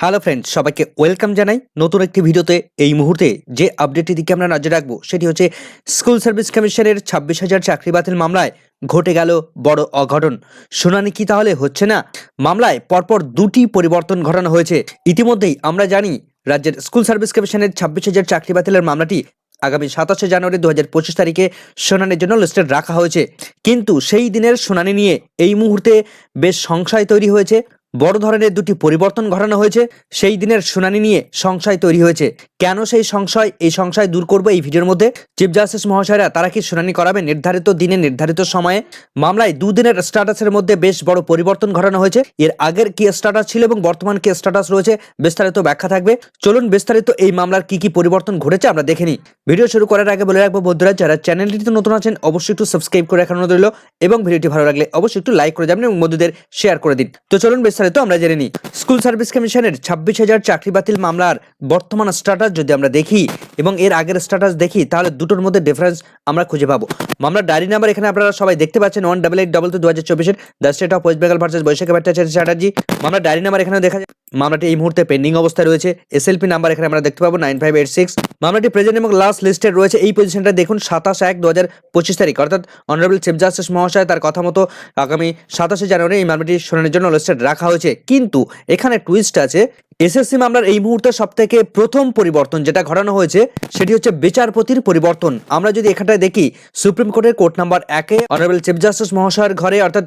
Hello friends সবাইকে welcome জানাই নতুন একটি ভিডিওতে। এই মুহূর্তে যে আপডেটটি দিকে আমরা নজর রাখব, সেটি হচ্ছে স্কুল সার্ভিস কমিশনের ছাব্বিশ হাজার চাকরি বাতিল মামলায় ঘটে গেল বড় অঘটন। শুনানি কি তাহলে হচ্ছে না? মামলায় পরপর দুটি পরিবর্তন ঘটানো হয়েছে। ইতিমধ্যেই আমরা জানি রাজ্যের স্কুল সার্ভিস কমিশনের ছাব্বিশ হাজার চাকরি বাতিলের মামলাটি আগামী সাতাশে জানুয়ারি দু হাজার পঁচিশ তারিখে শুনানির জন্য লিস্টেড রাখা হয়েছে। কিন্তু সেই দিনের শুনানি নিয়ে এই মুহূর্তে বেশ সংশয় তৈরি হয়েছে। বড় ধরনের দুটি পরিবর্তন ঘটানো হয়েছে। সেই দিনের শুনানি নিয়ে সংশয় তৈরি হয়েছে। কেন সেই সংশয়? এই সংশয় দূর করব এই ভিডিওর মধ্যে। চিফ জাস্টিস মহাশয়রা তারা কি শুনানি করাবে? নির্ধারিত দিনে, নির্ধারিত সময়ে। মামলায় দুদিনের স্ট্যাটাসের মধ্যে বেশ বড় পরিবর্তন ঘটানো হয়েছে। এর আগের কি স্ট্যাটাস ছিল এবং বর্তমান কি স্ট্যাটাস রয়েছে বিস্তারিত ব্যাখ্যা থাকবে। চলুন বিস্তারিত এই মামলার কি কি পরিবর্তন ঘটেছে আমরা দেখে ভিডিও শুরু করার আগে বলে রাখব বন্ধুরা, যারা চ্যানেলটিতে নতুন আছেন, অবশ্যই একটু সাবস্ক্রাইব করে রাখানো রইল এবং ভিডিওটি ভালো লাগলে অবশ্যই একটু লাইক করে যাবেন এবং বন্ধুদের শেয়ার করে দিন। তো চলুন বিস্তারিত আমরা জেনে নিই। স্কুল সার্ভিস কমিশনের ছাব্বিশ হাজার চাকরি বাতিল মামলার বর্তমান স্ট্যাটাস যদি আমরা দেখি এবং এর আগের স্ট্যাটাস দেখি, তাহলে দুটোর মধ্যে ডিফারেন্স আমরা খুঁজে পাবো। মামলার ডায়রি নাম্বার এখানে আপনারা সবাই দেখতে পাচ্ছেন one double eight double two দু হাজার চব্বিশের, the State of West Bengal versus Baishakhi Bhattacharya Chatterjee. মামলার ডায়েরি নাম্বার এখানে দেখা যায়। মামলাটি এই মুহূর্তে পেন্ডিং অবস্থায় রয়েছে। এসএলপি নাম্বার এখানে আমরা দেখতে পাবো নাইন ফাইভ এইট সিক্স মামলাটি প্রেজেন্ট এবং লাস্ট লিস্টে রয়েছে। এই পজিশনটা দেখুন, সাতাশ এক দু হাজার পঁচিশ তারিখ। অর্থাৎ অনারেবল চিফ জাস্টিস মহাশয় তার কথা মতো আগামী সাতাশে জানুয়ারি এই মামলাটি শুনানির জন্য লিস্টেড রাখা হয়েছে। কিন্তু এখানে টুইস্ট আছে এসএসসি মামলার এই মুহূর্তে সব থেকে প্রথম পরিবর্তন যেটা ঘটানো হয়েছে, সেটি হচ্ছে বিচারপতির পরিবর্তন। আমরা যদি এখানটায় দেখি সুপ্রিম কোর্টের কোর্ট নাম্বার একে অনারেবল চিফ জাস্টিস মহাশয়ের ঘরে, অর্থাৎ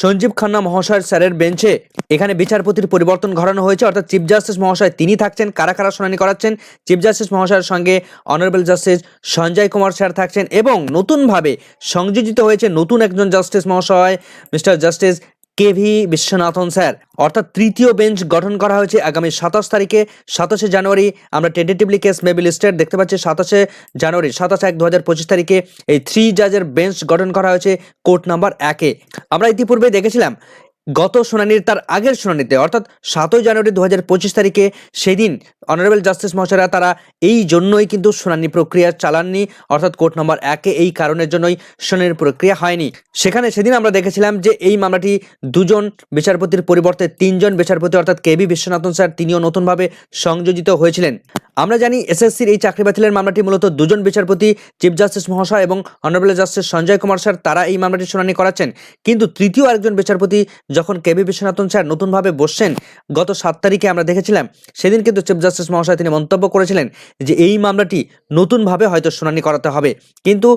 সঞ্জীব খান্না মহাশয়ের স্যারের বেঞ্চে এখানে বিচারপতির পরিবর্তন ঘটানো হয়েছে। অর্থাৎ চিফ জাস্টিস মহাশয় তিনি থাকছেন, কারা কারা শুনানি করাচ্ছেন? চিফ জাস্টিস মহাশয়ের সঙ্গে honourable justice Sanjay Kumar sir থাকছেন এবং নতুনভাবে সংযোজিত হয়েছে নতুন একজন জাস্টিস মহাশয়, mister justice KV Viswanathan, sir. অর্থাৎ তৃতীয় বেঞ্চ গঠন করা হয়েছে আগামী সাতাশ তারিখে, সাতাশে জানুয়ারি। আমরা টেন্টেটিভলি কেস মেবি লিস্টেড দেখতে পাচ্ছি সাতাশে জানুয়ারি, সাতাশ এক দু তারিখে এই থ্রি জাজের বেঞ্চ গঠন করা হয়েছে কোর্ট নাম্বার একে। আমরা ইতিপূর্বে দেখেছিলাম গত শুনানির তার আগের শুনানিতে, অর্থাৎ সাতই জানুয়ারি দু হাজার পঁচিশ তারিখে সেদিন অনারেবল জাস্টিস মহাশয়রা তারা এই জন্যই কিন্তু শুনানি প্রক্রিয়া চালাননি, অর্থাৎ কোর্ট নম্বর একে এই কারণের জন্যই শুনানির প্রক্রিয়া হয়নি। সেখানে সেদিন আমরা দেখেছিলাম যে এই মামলাটি দুজন বিচারপতির পরিবর্তে তিনজন বিচারপতি, অর্থাৎ কেবি বিশ্বনাথন স্যার, তিনিও নতুনভাবে সংযোজিত হয়েছিলেন। আমরা জানি এসএসসির এই চাকরি বাতিলের মামলাটি মূলত দুজন বিচারপতি, চিফ জাস্টিস মহাশয় এবং honourable justice Sanjay Kumar sir তারা এই মামলাটি শুনানি করাচ্ছেন। কিন্তু তৃতীয় আরেকজন বিচারপতি যখন কেবি বিশ্বনাথন স্যার নতুনভাবে বসছেন, গত সাত তারিখে আমরা দেখেছিলাম, সেদিন কিন্তু চিফ জাস্টিস মহাশয় তিনি মন্তব্য করেছিলেন যে এই মামলাটি নতুনভাবে হয়তো শুনানি করাতে হবে। কিন্তু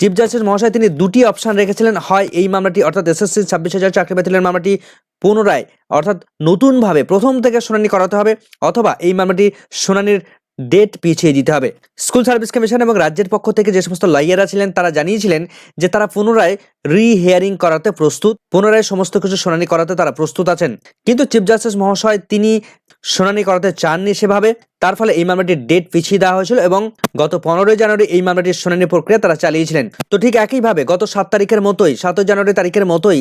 চিফ জাস্টিস মহাশয়, তিনি দুটি অপশান রেখেছিলেন। হয় এই মামলাটি, অর্থাৎ এসএসসি ছাব্বিশ হাজার চাকরি বাতিলের মামলাটি পুনরায়, অর্থাৎ নতুনভাবে প্রথম থেকে শুনানি করাতে হবে, অথবা এই মামলাটি শুনানির ডেট পিছিয়ে দিতে হবে। স্কুল সার্ভিস কমিশন এবং রাজ্যের পক্ষ থেকে যে সমস্ত লয়াররা ছিলেন, তারা জানিয়েছিলেন যে তারা পুনরায় রি হিয়ারিং করাতে প্রস্তুত, পুনরায় সমস্ত কিছু শুনানি করাতে তারা প্রস্তুত আছেন। কিন্তু চিফ জাস্টিস মহাশয় তিনি শুনানি করাতে চাননি সেভাবে। তার ফলে এই মামলাটির ডেট পিছিয়ে দেওয়া হয়েছিল এবং গত পনেরোই জানুয়ারি এই মামলাটির শুনানি প্রক্রিয়া তারা চালিয়েছিলেন। তো ঠিক একইভাবে গত সাত তারিখের মতোই, সাতই জানুয়ারি তারিখের মতোই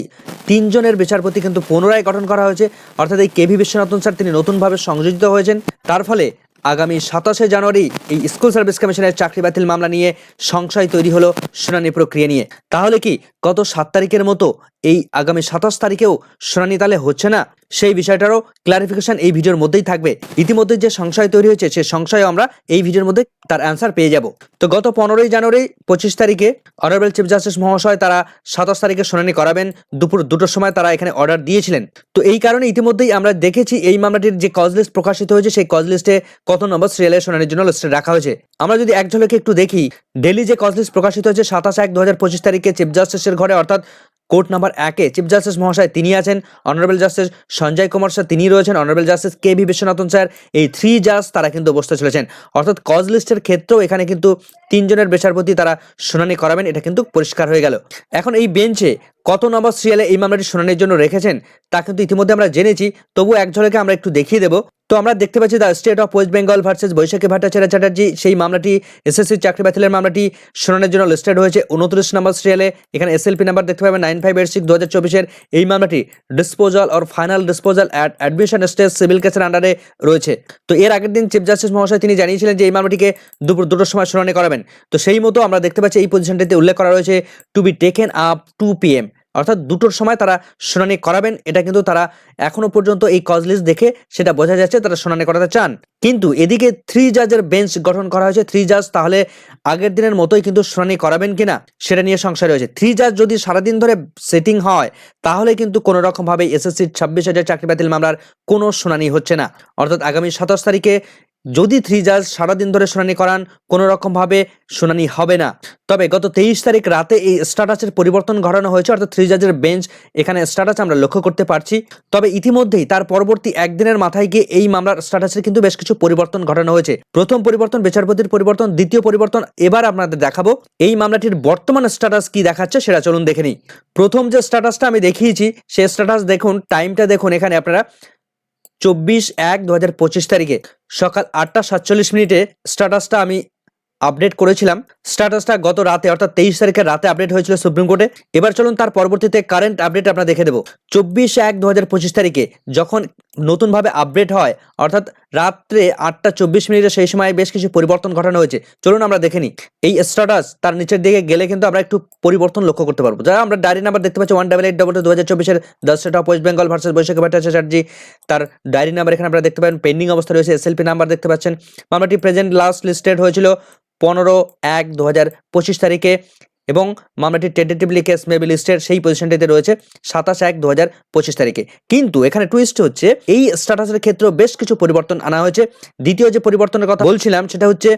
তিনজনের বিচারপতি কিন্তু পুনরায় গঠন করা হয়েছে। অর্থাৎ এই কে কেভি বিশ্বনাথন স্যার, তিনি নতুনভাবে সংযোজিত হয়েছেন। তার ফলে আগামী সাতাশে জানুয়ারি এই স্কুল সার্ভিস কমিশনের চাকরি বাতিল মামলা নিয়ে সংশয় তৈরি হলো শুনানি প্রক্রিয়া নিয়ে। তাহলে কি গত সাত তারিখের মতো এই আগামী সাতাশ তারিখেও শুনানি তাহলে হচ্ছে না। সেই বিষয়টারও ক্লারিফিকেশন এই ভিডিওর মধ্যেই থাকবে। ইতিমধ্যে যে সংশয় তৈরি হয়েছে, সে সংশয় আমরা এই ভিডিওর মধ্যে তার অ্যান্সার পেয়ে যাব। তো গত পনেরোই জানুয়ারি, পঁচিশ তারিখে অনারেবল চিফ জাস্টিস মহাশয় তারা সাতাশ তারিখে শুনানি করাবেন। দুপুর দুটোর সময় তারা এখানে অর্ডার দিয়েছিলেন। তো এই কারণে ইতিমধ্যেই আমরা দেখেছি এই মামলাটির যে কজ লিস্ট প্রকাশিত হয়েছে, সেই কজ লিস্টে কত নম্বর সিরিয়ালের শুনানির জন্য লিস্টে রাখা হয়েছে। আমরা যদি এক ঝলকে একটু দেখি ডেলি যে কজ লিস্ট প্রকাশিত হয়েছে, সাতাশ এক দু হাজার পঁচিশ তারিখে চিফ জাস্টিসের ঘরে, অর্থাৎ কোর্ট নাম্বার একে চিফ জাস্টিস মহাশয় তিনি আছেন honourable justice Sanjay Kumar sir তিনি রয়েছেন honourable justice K V Viswanathan sir, এই থ্রি জাজ তারা কিন্তু বসতে চলেছেন। অর্থাৎ কজ লিস্টের ক্ষেত্রেও এখানে কিন্তু তিনজনের বিচারপতি তারা শুনানি করাবেন, এটা কিন্তু পরিষ্কার হয়ে গেল। এখন এই বেঞ্চে কত নম্বর সিরিয়ালে এই মামলাটি শুনানির জন্য রেখেছেন, তা কিন্তু ইতিমধ্যে আমরা জেনেছি তবু এক ঝলকে আমরা একটু দেখিয়ে দেবো। তো আমরা দেখতে পাচ্ছি the State of West Bengal versus Baishakhi Bhattacharya Chatterjee, সেই মামলাটি, এসএসসি চাকরি বাতিলের মামলাটি শুনানির জন্য লিস্টেড হয়েছে। উনত্রিশ নম্বর সিরিয়ালে এখানে এসএলপি নাম্বার দেখতে পাবেন নাইন ফাইভ এইট সিক্স দু হাজার চব্বিশের এই মামলাটি disposal or final disposal at admission stage civil কেসের আন্ডারে রয়েছে। তো এর আগের দিন চিফ জাস্টিস মহাশয় তিনি জানিয়েছিলেন যে এই মামলাটিকে দুপুর দুটোর সময় শুনানি করাবেন। তো সেই মতো আমরা দেখতে পাচ্ছি এই পজিশনটিতে উল্লেখ করা রয়েছে to be taken up to P M অর্থাৎ দুটোর সময় তারা শুনানি করাবেন, এটা কিন্তু তারা এখনও পর্যন্ত এই কজ লিস্ট দেখে সেটা বোঝা যাচ্ছে, তারা শুনানি করাতে চান। কিন্তু এদিকে থ্রি জাজের বেঞ্চ গঠন করা হয়েছে থ্রি জাজ তাহলে আগের দিনের মতোই কিন্তু শুনানি করাবেন কিনা, সেটা নিয়ে সংশয় রয়েছে। থ্রি জাজ যদি সারাদিন ধরে সেটিং হয়, তাহলে কিন্তু কোনো রকমভাবে এসএসসির ছাব্বিশ হাজার চাকরি বাতিল মামলার কোনো শুনানি হচ্ছে না। অর্থাৎ আগামী সাতাশ তারিখে যদি থ্রি জাজ সারাদিন ধরে শুনানি করান, কোনো রকমভাবে শুনানি হবে না। তবে গত তেইশ তারিখ রাতে এই স্ট্যাটাসের পরিবর্তন ঘটানো হয়েছে, অর্থাৎ থ্রি জাজের বেঞ্চ এখানে স্ট্যাটাস আমরা লক্ষ্য করতে পারছি। তবে ইতিমধ্যেই তার পরবর্তী একদিনের মাথায় গিয়ে এই মামলার স্ট্যাটাসের কিন্তু বেশ কিছু পরিবর্তন ঘটানো হয়েছে। প্রথম পরিবর্তন বিচারপতির পরিবর্তন, দ্বিতীয় পরিবর্তন, এবার আপনাদের দেখাবো এই মামলাটির বর্তমান স্ট্যাটাস কি দেখাচ্ছে সেটা চলুন দেখে নিই। প্রথম যে স্ট্যাটাসটা আমি দেখিয়েছি সেই স্ট্যাটাস দেখুন টাইমটা দেখুন এখানে আপনারা। চব্বিশ এক দু হাজার পঁচিশ তারিখে সকাল আটটা সাতচল্লিশ মিনিটে স্ট্যাটাসটা আমি আপডেট করেছিলাম। স্ট্যাটাসটা গত রাতে, অর্থাৎ তেইশ তারিখের রাতে আপডেট হয়েছিল সুপ্রিম কোর্টে। এবার চলুন তার পরবর্তীতে কারেন্ট আপডেট আপনারা দেখে দেবো চব্বিশ এক দু হাজার পঁচিশ তারিখে যখন নতুনভাবে আপডেট হয়, অর্থাৎ রাত্রে আটটা চব্বিশ মিনিটে সেই সময় বেশ কিছু পরিবর্তন ঘটানো হয়েছে। চলুন আমরা দেখে নিই। এই স্ট্যাটাস তার নিচের দিকে গেলে কিন্তু আমরা একটু পরিবর্তন লক্ষ্য করতে পারব। যারা আমরা ডায়েরি নাম্বার দেখতে পাচ্ছি one double eight double two দু হাজার চব্বিশের the of West Bengal versus Baishakhi Bhattacharya তার ডায়েরি নাম্বার এখানে আপনারা দেখতে পাবেন পেন্ডিং অবস্থা রয়েছে এসএলপি নাম্বার দেখতে পাচ্ছেন। মামলাটি প্রেজেন্ট লাস্ট লিস্টেড হয়েছিল পনেরো এক দু হাজার পঁচিশ তারিখে। এবং মামলাটি টেন্টেটিভলি কেস মেবি লিস্টের সেই পজিশনটিতে রয়েছে সাতাশ এক দু তারিখে। কিন্তু এখানে টুইস্ট হচ্ছে, এই স্ট্যাটাসের ক্ষেত্রেও বেশ কিছু পরিবর্তন আনা হয়েছে। দ্বিতীয় যে পরিবর্তনের কথা বলছিলাম, সেটা হচ্ছে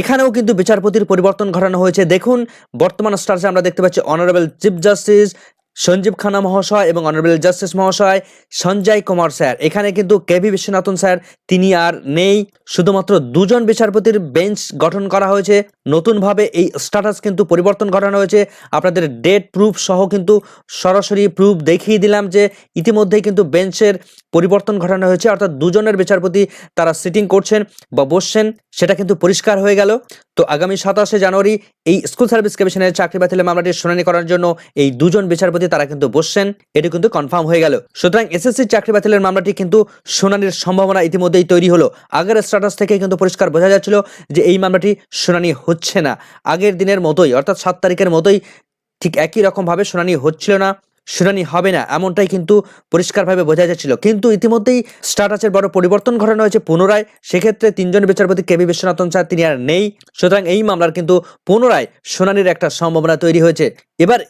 এখানেও কিন্তু বিচারপতির পরিবর্তন ঘটানো হয়েছে। দেখুন, বর্তমান স্টার্সে আমরা দেখতে পাচ্ছি অনারেবল চিফ জাস্টিস সঞ্জীব খানা মহাশয় এবং অনারেবল জাস্টিস মহাশয় সঞ্জয় কুমার স্যার। এখানে কিন্তু কেভি বিশ্বনাথন স্যার, তিনি আর নেই। শুধুমাত্র দুজন বিচারপতির বেঞ্চ গঠন করা হয়েছে। নতুনভাবে এই স্ট্যাটাস কিন্তু পরিবর্তন ঘটানো হয়েছে। আপনাদের ডেট প্রুফ সহ কিন্তু সরাসরি প্রুফ দেখিয়ে দিলাম যে ইতিমধ্যেই কিন্তু বেঞ্চের পরিবর্তন ঘটানো হয়েছে। অর্থাৎ দুজনের বিচারপতি তারা সিটিং করছেন বা বসছেন, সেটা কিন্তু পরিষ্কার হয়ে গেল। তো আগামী সাতাশে জানুয়ারি এই স্কুল সার্ভিস কমিশনের চাকরি বাতিলের মামলাটির শুনানি করার জন্য এই দুজন বিচারপতি তারা কিন্তু বসছেন, এটি কিন্তু কনফার্ম হয়ে গেল। সুতরাং এসএসসি চাকরি বাতিলের মামলাটি কিন্তু শুনানির সম্ভাবনা ইতিমধ্যেই তৈরি হলো। আগের স্ট্যাটাস থেকে কিন্তু পরিষ্কার বোঝা যাচ্ছিল যে এই মামলাটি শুনানি হচ্ছে না। আগের দিনের মতোই, অর্থাৎ সাত তারিখের মতোই ঠিক একই রকমভাবে শুনানি হচ্ছিল না, শুনানি হবে না, এমনটাই কিন্তু পরিষ্কারভাবে বোঝা যাচ্ছিল। কিন্তু ইতিমধ্যেই স্ট্যাটাসের বড় পরিবর্তন ঘটানো হয়েছে পুনরায়। সেক্ষেত্রে তিনজন বিচারপতি কেবি বিশ্বনাথন স্যার, তিনি আর নেই। সুতরাং এই মামলার কিন্তু পুনরায় শুনানির একটা সম্ভাবনা তৈরি হয়েছে। এবার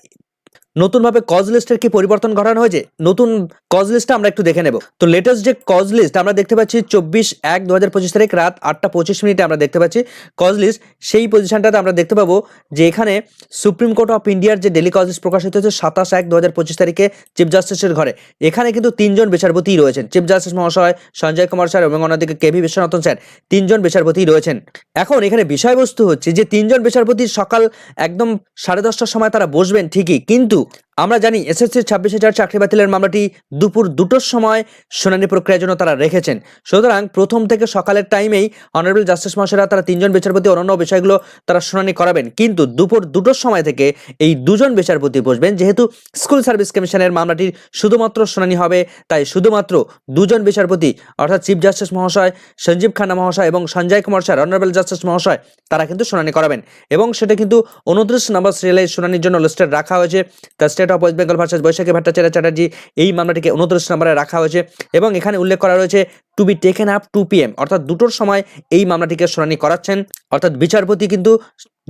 নতুনভাবে কজ লিস্টের কি পরিবর্তন ঘটানো হয়েছে? নতুন কজ লিস্টটা আমরা একটু দেখে নেব। তো লেটেস্ট যে কজ লিস্ট আমরা দেখতে পাচ্ছি, চব্বিশ এক দু হাজার পঁচিশ তারিখ রাত আটটা পঁচিশ মিনিটে আমরা দেখতে পাচ্ছি কজ লিস্ট সেই পজিশনটাতে আমরা দেখতে পাবো যে এখানে সুপ্রিম কোর্ট অফ ইন্ডিয়ার যে ডেলি কজ লিস্ট প্রকাশিত হয়েছে, সাতাশ এক দু হাজার পঁচিশ তারিখে চিফ জাস্টিসের ঘরে। এখানে কিন্তু তিনজন বিচারপতি রয়েছেন। চিফ জাস্টিস মহাশয় সঞ্জয় কুমার স্যার এবং অন্যদিকে কেভি বিশ্বনাথন স্যার তিনজন বিচারপতি রয়েছেন। এখন এখানে বিষয়বস্তু হচ্ছে যে তিনজন বিচারপতি সকাল একদম সাড়ে দশটার সময় তারা বসবেন ঠিকই, কিন্তু look আমরা জানি এসএসসির ছাব্বিশ হাজার চাকরি বাতিলের মামলাটি দুপুর দুটোর সময় শুনানি প্রক্রিয়ার জন্য তারা রেখেছেন। সুতরাং প্রথম থেকে সকালের টাইমেই অনারেবল জাস্টিস মহাশয়রা তারা তিনজন বিচারপতি, অন্যান্য বিষয়গুলো তারা শুনানি করাবেন। কিন্তু দুপুর দুটোর সময় থেকে এই দুজন বিচারপতি বসবেন, যেহেতু স্কুল সার্ভিস কমিশনের মামলাটির শুধুমাত্র শুনানি হবে। তাই শুধুমাত্র দুজন বিচারপতি, অর্থাৎ চিফ জাস্টিস মহাশয়, সঞ্জীব খান্না মহাশয় এবং Sanjay Kumar sir honourable justice মহাশয়, তারা কিন্তু শুনানি করাবেন। এবং সেটা কিন্তু উনত্রিশ নম্বর সিরিয়ালের শুনানির জন্য লিস্টেড রাখা হয়েছে। The state of West Bengal versus Baishakhi Bhattacharya Chatterjee এই মামলাটিকে উনত্রিশ নম্বরে রাখা হয়েছে এবং এখানে উল্লেখ করা রয়েছে to be taken up to PM অর্থাৎ দুটোর সময় এই মামলাটিকে শুনানি করাচ্ছেন। অর্থাৎ বিচারপতি কিন্তু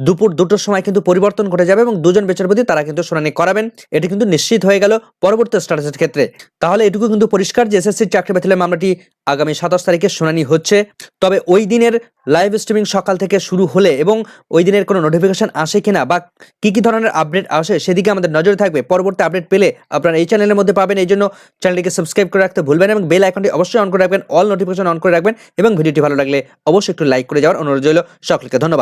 দুপুর দুটোর সময় কিন্তু পরিবর্তন ঘটে যাবে এবং দুজন বিচারপতি তারা কিন্তু শুনানি করাবেন। এটি কিন্তু নিশ্চিত হয়ে গেল পরবর্তী স্ট্যাটাসের ক্ষেত্রে। তাহলে এটুকু কিন্তু পরিষ্কার যে এসএসসির চাকরি বাতিলের মামলাটি আগামী সাতাশ তারিখে শুনানি হচ্ছে। তবে ওই দিনের লাইভ স্ট্রিমিং সকাল থেকে শুরু হলে এবং ওই দিনের কোনো নোটিফিকেশন আসে কিনা বা কি কি ধরনের আপডেট আসে সেদিকে আমাদের নজরে থাকবে। পরবর্তী আপডেট পেলে আপনারা এই চ্যানেলের মধ্যে পাবেন। এই জন্য চ্যানেলটিকে সাবস্ক্রাইব করে রাখতে ভুলবেন এবং বেল আইকনটি অবশ্যই অন করে রাখবেন। অল নোটিফিকেশন অন করে রাখবেন এবং ভিডিওটি ভালো লাগলে অবশ্যই একটু লাইক করে যাওয়ার অনুরোধ রইল। সকলকে ধন্যবাদ।